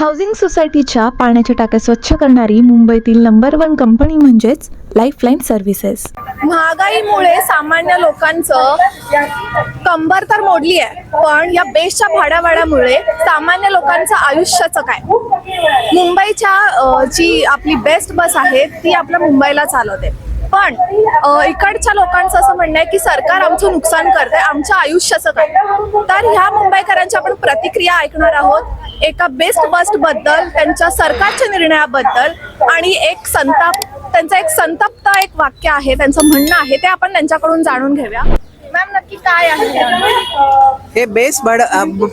Housing सोसायटीच्या पाण्याच्या टाक्या स्वच्छ करणारी मुंबईतील नंबर वन कंपनी म्हणजेच लाईफलाईन सर्व्हिसेस महागाईमुळे सामान्य लोकांचं कंबर तर मोडली आहे पण या बेस्टच्या भाड्यावाड्यामुळे सामान्य लोकांचं आयुष्याचं काय? मुंबईच्या जी आपली बेस्ट बस आहे ती आपल्या मुंबईला चालवते. पण इकडच्या लोकांचं असं म्हणणं आहे की सरकार आमचं नुकसान करते आमच्या आयुष्याचं काय? तर ह्या मुंबईकरांच्या आपण प्रतिक्रिया ऐकणार आहोत. एका बेस्ट बस्टबद्दल त्यांच्या सरकारच्या निर्णयाबद्दल आणि एक संताप त्यांचं एक संतप्त एक वाक्य आहे त्यांचं म्हणणं आहे ते आपण त्यांच्याकडून जाणून घेऊया. मॅम नक्की काय आहे? हे बेस भड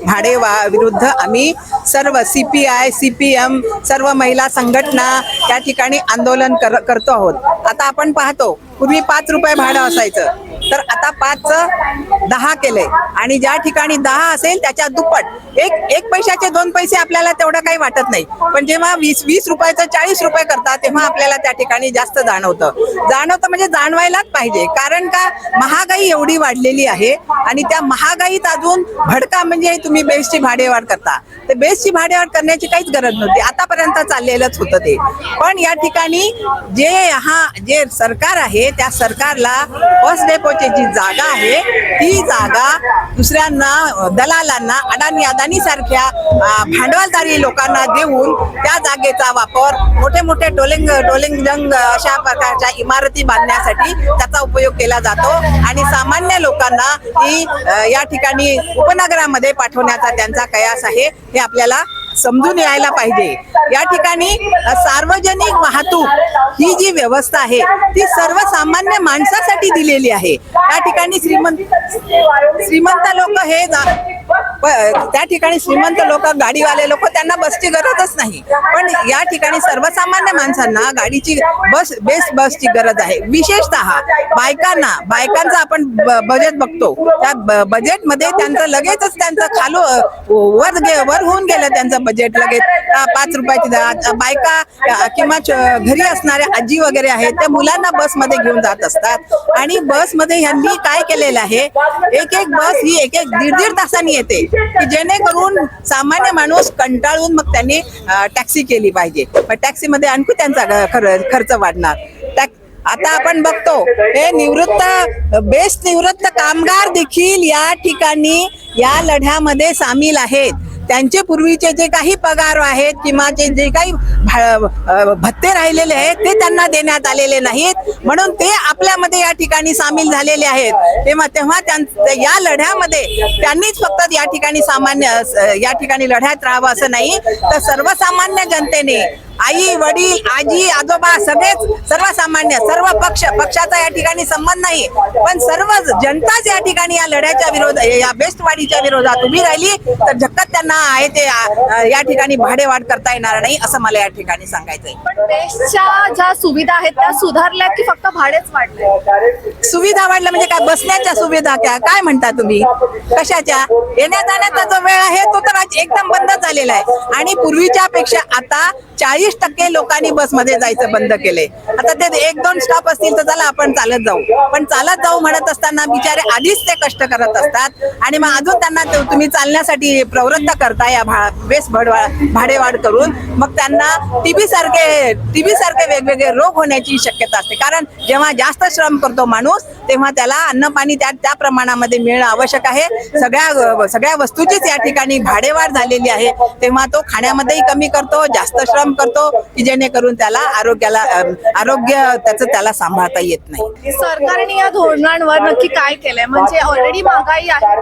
भाडे वा विरुद्ध आम्ही सर्व C P I C P M सर्व महिला संघटना त्या ठिकाणी आंदोलन कर करतो आहोत. आता आपण पाहतो पूर्वी पाच रुपये भाडं असायचं. तर आता पाच दहा केले आणि ज्या ठिकाणी दहा असेल त्याच्या दुप्पट. एक एक पैशाचे दोन पैसे आपल्याला तेवढं काही वाटत नाही. पण जेव्हा वीस वीस रुपयाचं चाळीस रुपये करतात तेव्हा आपल्याला त्या ठिकाणी जास्त जाणवतं. जाणवतं म्हणजे जाणवायलाच पाहिजे. कारण का महागाई एवढी वाढलेली आहे आणि त्या महागाईत अजून भडका म्हणजे तुम्ही बेसची भाडेवाढ करता. ते बेसची भाडेवाढ करण्याची काहीच गरज नव्हती. आतापर्यंत चाललेलंच होतं ते. पण या ठिकाणी जे हा जे सरकार आहे त्या सरकारला बस डेपोची जी जागा आहे ती जागा दुसऱ्यांना दलालांना अडाणी अदानी सारख्या भांडवलदारी लोकांना देऊन त्या जागेचा वापर मोठे मोठे टोलिंग डोलिंगजंग अशा प्रकारच्या इमारती बांधण्यासाठी त्याचा उपयोग केला जातो. आणि सामान्य लोकांना ही या ठिकाणी उपनगरामध्ये पाठवण्याचा त्यांचा कयास आहे हे आपल्याला समजून यायला पाहिजे. या ठिकाणी सार्वजनिक वाहतूक ही जी व्यवस्था आहे ती सर्वसामान्य माणसासाठी दिलेली आहे. त्या ठिकाणी श्रीमंत श्रीमंत लोक हे जा- त्या ठिकाणी श्रीमंत लोक गाडीवाले लोक त्यांना बसची गरजच नाही. पण या ठिकाणी सर्वसामान्य माणसांना गाडीची बस बेस्ट बसची गरज आहे. विशेषतः बायकांना बायकांचा आपण ब- बजेट बघतो. त्या बजेटमध्ये त्यांचं लगेचच त्यांचं खालो वर गे वर होऊन गेलं त्यांचं बजेट लगेच पाच रुपयाची दहा बायका किंवा घरी असणाऱ्या आजी वगैरे आहेत त्या मुलांना बसमध्ये घेऊन जात असतात. आणि बसमध्ये ह्यांनी काय केलेलं आहे? एक एक बस ही एक एक दीड दीड तासांनी येते की जेणेकरून सामान्य माणूस कंटाळून मग त्यांनी टॅक्सी केली पाहिजे. मग टॅक्सीमध्ये आणखी त्यांचा खर्च वाढणार. आता आपण बघतो हे निवृत्त बेस्ट निवृत्त कामगार देखील या ठिकाणी या लढ्यामध्ये सामील आहेत. त्यांचे पूर्वीचे जे काही पगार आहेत किंवा जे जे काही भत्ते राहिलेले आहेत ते त्यांना देण्यात आलेले नाहीत. म्हणून ते आपल्यामध्ये या ठिकाणी सामील झालेले आहेत. तेव्हा तेव्हा त्यां- या लढ्यामध्ये त्यांनीच फक्त या ठिकाणी सामान्य या ठिकाणी लढ्यात राहावं असं नाही. तर सर्वसामान्य जनतेने आई वडील आजी आजोबा सगळेच सर्वसामान्य सर्व पक्ष पक्षाचा या ठिकाणी संबंध नाही. पण सर्व जनताच या ठिकाणी या लढ्याच्या विरोध या बेस्टवाडीच्या विरोधात उभी राहिली. तर झक्कत त्यांना आहे ते या ठिकाणी भाडेवाढ करता येणार नाही असं मला या ठिकाणी सांगायचंय. पण बेस्टच्या ज्या सुविधा आहेत त्या सुधारल्या की फक्त भाडेच वाढले? सुविधा वाढल्या म्हणजे काय? बसण्याच्या सुविधा क्या काय म्हणता तुम्ही? कशाच्या? येण्या जाण्याचा जो वेळ आहे तो तर एकदम बंद आलेला आहे. आणि पूर्वीच्या पेक्षा आता चाळीस टक्के लोकांनी बसमध्ये जायचं बंद केलंय. आता ते एक दोन स्टॉप असतील तर चला आपण चालत जाऊ. पण चालत जाऊ म्हणत असताना बिचारे आधीच ते कष्ट करत असतात. आणि मग अजून त्यांना तुम्ही चालण्यासाठी प्रवृत्त करता या भा बेस भडवा भाडेवाढ करून. मग त्यांना टीबी सारखे टीबी सारखे वेगवेगळे रोग होण्याची शक्यता असते. कारण जेव्हा जास्त श्रम करतो माणूस तेव्हा त्याला अन्न पाणी त्या त्या प्रमाणामध्ये मिळणं आवश्यक आहे. सगळ्या सगळ्या वस्तूचीच या ठिकाणी भाडेवाढ झालेली आहे. तेव्हा तो खाण्यामध्येही कमी करतो जास्त श्रम करतो की जेणेकरून त्याला आरोग्याला आरोग्य त्याचं त्याला सांभाळता येत नाही. सरकारने या धोरणांवर नक्की काय केलंय? म्हणजे ऑलरेडी महागाई आहे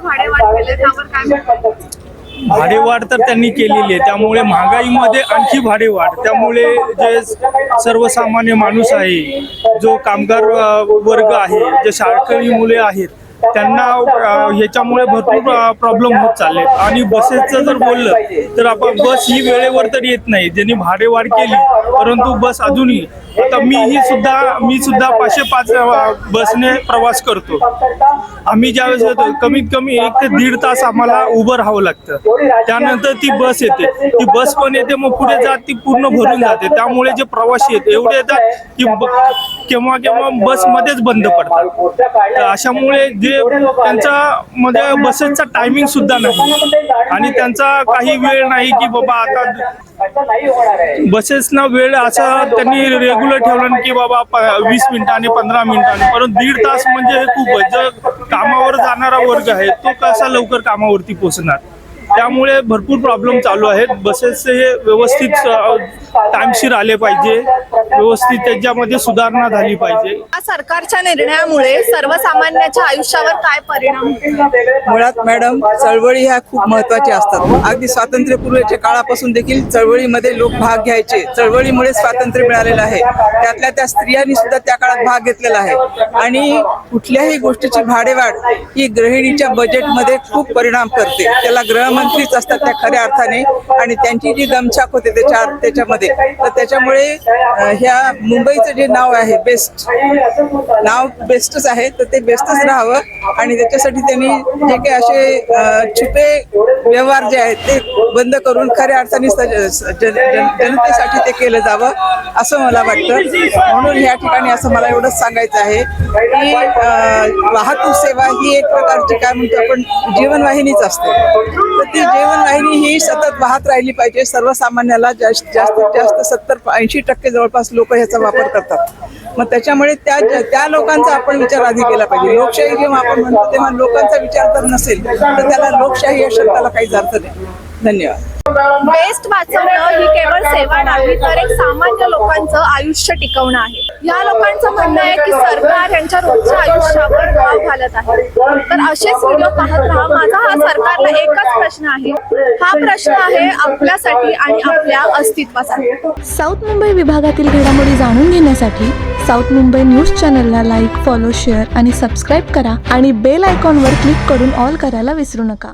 भाडे वाढ त्यावर काय? भाडेवाढ तर त्यांनी केलेली आहे. त्यामुळे महागाईमध्ये आणखी भाडेवाढ. त्यामुळे जे सर्वसामान्य माणूस आहे जो कामगार वर्ग आहे जे शाळकरी मुले आहेत त्यांना ह्याच्यामुळे भरपूर प्रॉब्लेम होत चालले. आणि बसेसचं जर बोललं तर आपण बस ही वेळेवर तर येत नाही. ज्यांनी भाडेवाढ केली परंतु बस अजूनही. आता मीही सुद्धा मी सुद्धा पाचशे पाच बसने प्रवास करतो. आम्ही ज्यावेळेस येतो कमीत कमी एक ते दीड तास आम्हाला उभं राहावं लागतं. त्यानंतर ती बस येते. ती बस पण येते मग पुढे जात ती पूर्ण भरून जाते. त्यामुळे जे प्रवासी आहेत एवढे येतात की केव्हा केव्हा बसमध्येच बंद पडतात. तर अशामुळे जे त्यांचा मध्ये बसेसचा टायमिंग सुद्धा नाही. आणि त्यांचा काही वेळ नाही की बाबा आता बसेसना वेळ असा त्यांनी रेग्युलर ठेवला की बाबा वीस मिनिटांनी पंधरा मिनिटांनी. परंतु दीड तास म्हणजे हे खूप आहे जर कामावर जाणारा वर्ग आहे तो कसा लवकर कामावरती पोहोचणार? त्यामुळे भरपूर प्रॉब्लेम चालू आहेत. बसेस हे व्यवस्थित टाइमशीर आले पाहिजे. व्यवस्थित त्याच्यामध्ये सुधारणा झाली पाहिजे. या सरकारच्या निर्णयामुळे सर्वसामान्याच्या आयुष्यावर काय परिणाम? मुळात मॅडम चळवळी ह्या खूप महत्त्वाच्या असतात. अगदी स्वातंत्र्यपूर्वीच्या काळापासून देखील चळवळीमध्ये लोक भाग घ्यायचे. चळवळीमुळे स्वातंत्र्य मिळालेलं आहे. त्यातल्या त्या स्त्रियांनी सुद्धा त्या काळात भाग घेतलेला आहे. आणि कुठल्याही गोष्टीची भाडेवाढ ही गृहिणीच्या बजेटमध्ये खूप परिणाम करते. त्याला मंत्रीच असतात त्या खऱ्या अर्थाने. आणि त्यांची जी दमछाक होते त्याच्या त्याच्यामध्ये. तर त्याच्यामुळे ह्या मुंबईचं जे नाव आहे बेस्ट. नाव बेस्टच आहे तर ते बेस्टच राहावं. आणि त्याच्यासाठी त्यांनी जे काही असे छुपे व्यवहार जे आहेत ते बंद करून खऱ्या अर्थाने जनतेसाठी ते केलं जावं असं मला वाटतं. म्हणून या ठिकाणी असं मला एवढंच सांगायचं आहे की वाहतूक सेवा ही एक प्रकारची काय म्हणतो आपण जीवनवाहिनीच असते. तर ती जीवनवाहिनी ही सतत वाहत राहिली पाहिजे. सर्वसामान्याला जास्त जास्तीत जास्त सत्तर ऐंशी टक्के जवळपास लोक ह्याचा वापर करतात. मग त्याच्यामुळे त्या त्या लोकांचा आपण विचार आधी केला पाहिजे. लोकशाही जेव्हा आपण म्हणतो तेव्हा लोकांचा विचार तर नसेल तर त्याला लोकशाही या शब्दाला काहीच अर्थ नाही. धन्यवाद. बेस्ट वाचवणं ही केवळ सेवा नाही तर एक सामान्य लोकांचं आयुष्य टिकवणं आहे. या लोकांचं म्हणणं आहे की सरकार यांच्या रोजच्या आयुष्यावर भाव घालत आहे. तर असेच व्हिडिओ पाहत राहा. माझा हा सरकारला एकच प्रश्न आहे. हा प्रश्न आहे आपल्यासाठी आणि आपल्या अस्तित्वासाठी. साऊथ मुंबई विभागातील घडामोडी जाणून घेण्यासाठी साऊथ मुंबई न्यूज चॅनलला लाईक फॉलो शेअर आणि सबस्क्राईब करा आणि बेल आयकॉनवर क्लिक करून ऑल करायला विसरू नका.